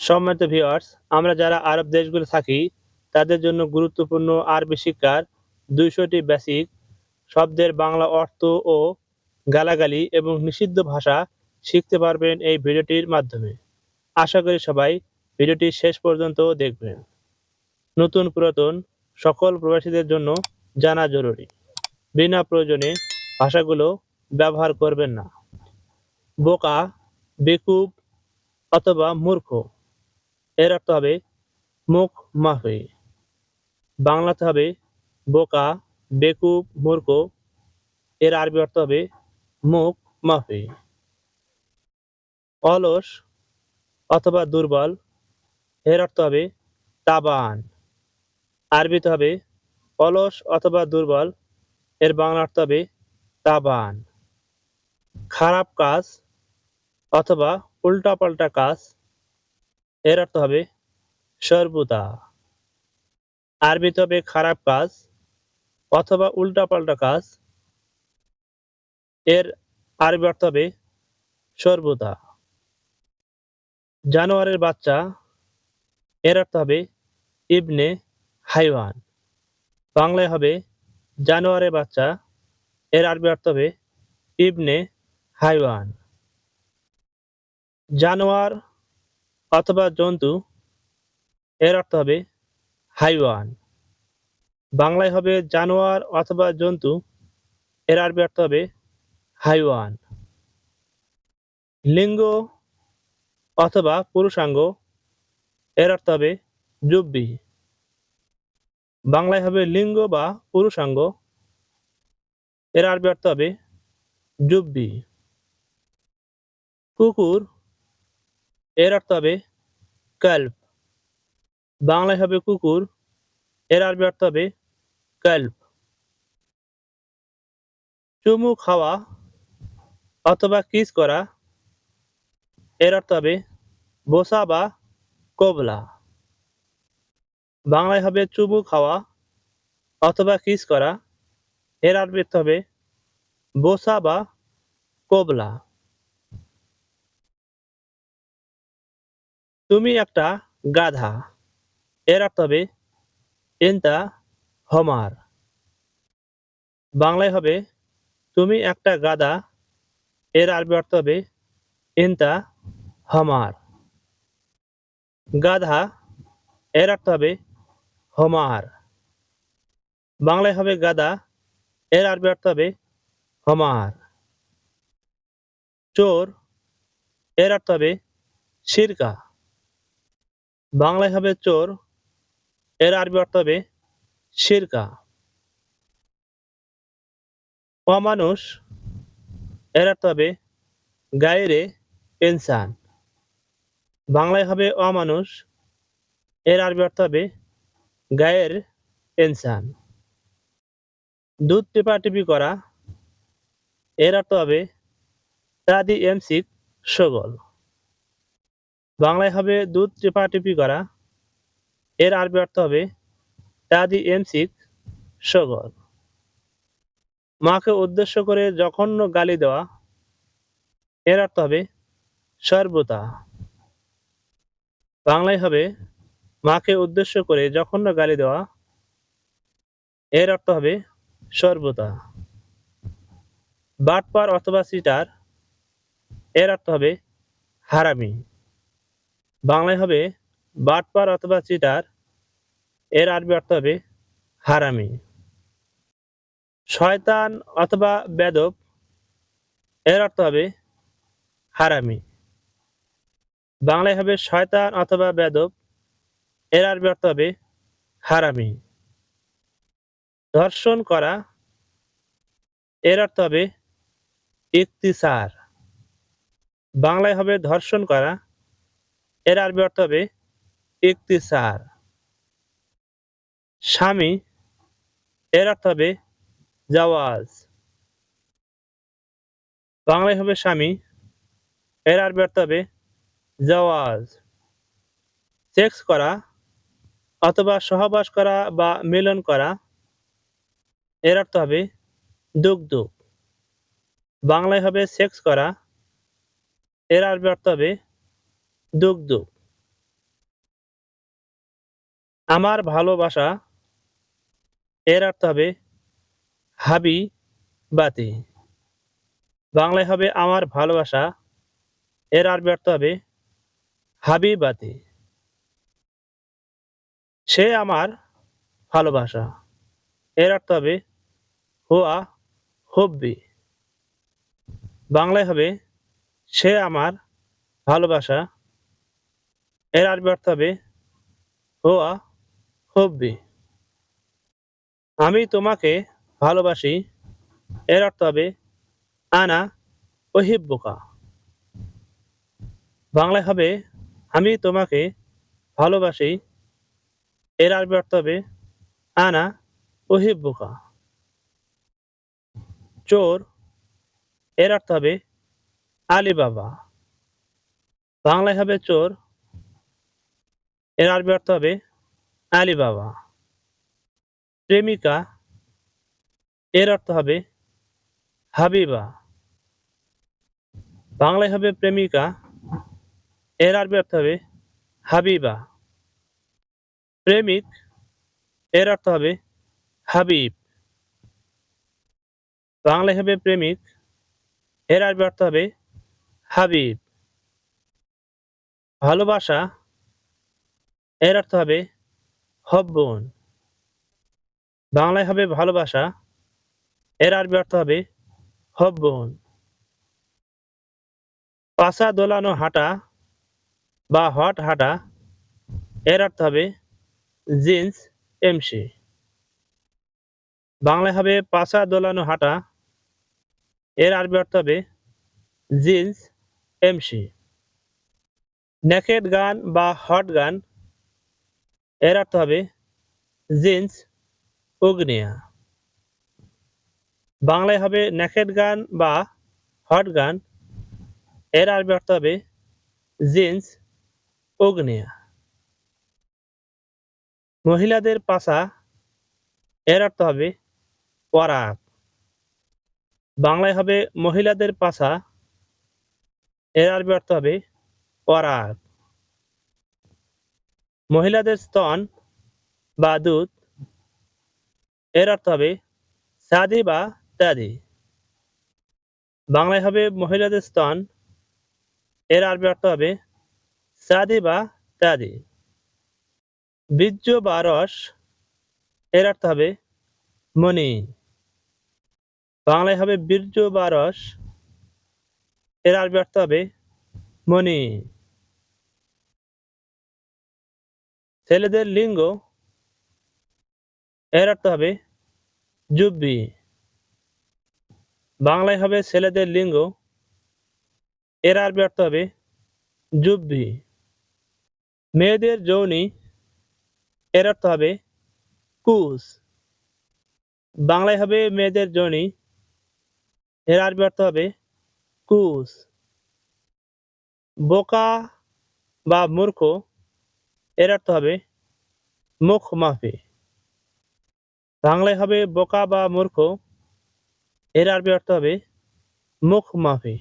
সম্মানিত ভিওয়ার্স আমরা যারা আরব দেশগুলো থাকি, তাদের জন্য গুরুত্বপূর্ণ আরবি শিক্ষার দুইশোটি বেসিক শব্দের বাংলা অর্থ ও গালাগালি এবং নিষিদ্ধ ভাষা শিখতে পারবেন এই ভিডিওটির মাধ্যমে। আশা করি সবাই ভিডিওটি শেষ পর্যন্ত দেখবেন। নতুন পুরাতন সকল প্রবাসীদের জন্য জানা জরুরি। বিনা প্রয়োজনে ভাষাগুলো ব্যবহার করবেন না। বোকা, বেকুব অথবা মূর্খ এর অর্থ হবে মুখ মাফি। বাংলাতে হবে বোকা, বেকুব, মূর্খ। এর আরবি অর্থ হবে মুখ মাফি। অলস অথবা দুর্বল, এর অর্থ হবে তাবান। আরবিতে হবে অলস অথবা দুর্বল, এর বাংলা অর্থ হবে তাবান। খারাপ কাজ অথবা উল্টাপাল্টা কাজ এর অর্থ হবে সর্বদা। আরবিতে হবে খারাপ কাজ অথবা উল্টাপাল্টা কাজ। এর আরবি অর্থ হবে সর্বদা। জানোয়ারের বাচ্চা, এর অর্থ হবে ইবনে হাইওয়ান। বাংলায় হবে জানোয়ারের বাচ্চা, এর আরবি অর্থ হবে ইবনে হাইওয়ান। জানোয়ার অথবা জন্তু, এর অর্থ হবে হাইওয়ান। বাংলায় হবে জানোয়ার অথবা জন্তু, এর আরবি অর্থ হবে হাইওয়ান। লিঙ্গ অথবা পুরুষাঙ্গ, এর অর্থ হবে জুব্বি বাংলায় হবে লিঙ্গ বা পুরুষাঙ্গ, এর আরবি অর্থ হবে জুব্বি কুকুর এর অর্থ হবে কাল্প। বাংলায় হবে কুকুর, এর আরবি অর্থ হবে কাল্প। চুমু খাওয়া অথবা কিস করা, এর অর্থ হবে বোসা বা কোবলা। বাংলায় হবে চুমু খাওয়া অথবা কিস করা, এর আরবি অর্থ হবে বোসা বা কোবলা। তুমি একটা গাধা। এর অর্থ হবে ইন্তা হমার। বাংলায় হবে, তুমি একটা গাধা। এর আরবি অর্থ হবে ইন্তা হমার। গাধা, এর অর্থ হবে, হমার। বাংলায় হবে, গাধা। এর আরবি অর্থ হবে, হমার। চোর, এর অর্থ হবে, সিরকা। বাংলায় হবে চোর, এর আরবি অর্থ হবে সিরকা অমানুষ, এর অর্থ হবে গায়রে ইনসান। বাংলায় হবে অমানুষ, এর আরবি অর্থ হবে গায়ের ইনসান। দুধ টেপাটিপি করা, এর অর্থ হবে তাদি এমসিক সগল বাংলায় হবে দুধ টেপাটিপি করা। এর আরবি অর্থ হবে তাদি এমসিক সগল। মাকে উদ্দেশ্য করে জঘন্য গালি দেওয়া। এর অর্থ হবে সর্বতা বাংলায় হবে মাকে উদ্দেশ্য করে জঘন্য গালি দেওয়া। এর অর্থ হবে সর্বতা বাটপার অথবা সিটার। এর অর্থ হবে হারামি। বাংলায় হবে বাটপার অথবা চিটার। এর আরবি অর্থ হবে হারামি। শয়তান অথবা বেদব, এর অর্থ হবে হারামি। বাংলায় হবে শয়তান অথবা বেদব, এর আরবি অর্থ হবে হারামি। ধর্ষণ করা, এর অর্থ হবে ইকতিসার। বাংলায় হবে ধর্ষণ করা এর আরবি অর্থ হবে ইকতিসার। স্বামী, এর অর্থ হবে জাওয়াজ। বাংলায় হবে স্বামী, এর আরবি অর্থ হবে জাওয়াজ। সেক্স করা অথবা সহবাস করা বা মিলন করা, এর অর্থ হবে দুগ্ধ বাংলায় হবে সেক্স করা, এর আরবি অর্থ হবে দুগ্ধ আমার ভালোবাসা এর অর্থ হবে হাবি বাতি। বাংলায় হবে আমার ভালোবাসা, এর আরবি অর্থ হবে হাবি বাতি। সে আমার ভালোবাসা, এর অর্থ হবে হুয়া হব্বি। বাংলায় হবে সে আমার ভালোবাসা এর আরবি অর্থ হবে হুয়া হব্বি। আমি তোমাকে ভালোবাসি, এর অর্থ হবে আনা ওহিব্বুকা বাংলায় হবে, আমি তোমাকে ভালোবাসি, এর আরবি অর্থ হবে আনা ওহিব্বুকা চোর, এর অর্থ হবে আলী বাবা বাংলায় হবে চোর এর আরবি অর্থ হবে আলী বাবা প্রেমিকা, এর অর্থ হবে হাবিবা। বাংলায় হবে প্রেমিকা, এর আরবি অর্থ হবে হাবিবা। প্রেমিক, এর অর্থ হবে হাবিব। বাংলায় হবে প্রেমিক, এর আরবি অর্থ হবে হাবিব। ভালোবাসা এর অর্থ হবে হব্বন। বাংলায় হবে ভালোবাসা। এর আরবি অর্থ হবে হব্বন। পাশা দোলানো হাঁটা বা হট হাঁটা, এর অর্থ হবে জিন্স, এমসি। বাংলায় হবে পাশা দোলানো হাঁটা, এর আরবি অর্থ হবে জিন্স, এমসি। নেকেড গান বা হট গান এর অর্থ হবে জিন্স, অগ্নিয়া। বাংলায় হবে নেকেড গান বা হট গান। এর আরবি অর্থ হবে জিন্স, অগ্নিয়া। মহিলাদের পাশা, এর অর্থ হবে পরাগ। বাংলায় হবে মহিলাদের পাশা, এর আরবি অর্থ হবে পরাগ। মহিলাদের স্তন বা দুধ, এর অর্থ হবে সাদি বা দাদি বাংলায় হবে মহিলাদের স্তন, এর আরবি অর্থ হবে সাদি বা দাদি বীর্য বা রস, এর অর্থ হবে মণি। বাংলায় হবে বীর্য বা রস, এর আরবি অর্থ হবে মণি। ছেলেদের লিঙ্গ এর অর্থ হবে জুব্বি বাংলায় হবে ছেলেদের লিঙ্গ, এর আরবি অর্থ হবে জুব্বি মেয়েদের যৌনি, এর অর্থ হবে কুস বাংলায় হবে মেয়েদের যৌনি, এর আরবি অর্থ হবে কুস বোকা বা মূর্খ এর অর্থ হবে মুখ মাফি। বাংলায় হবে বোকা বা মূর্খ। এর আরবি অর্থ হবে মুখ মাফি।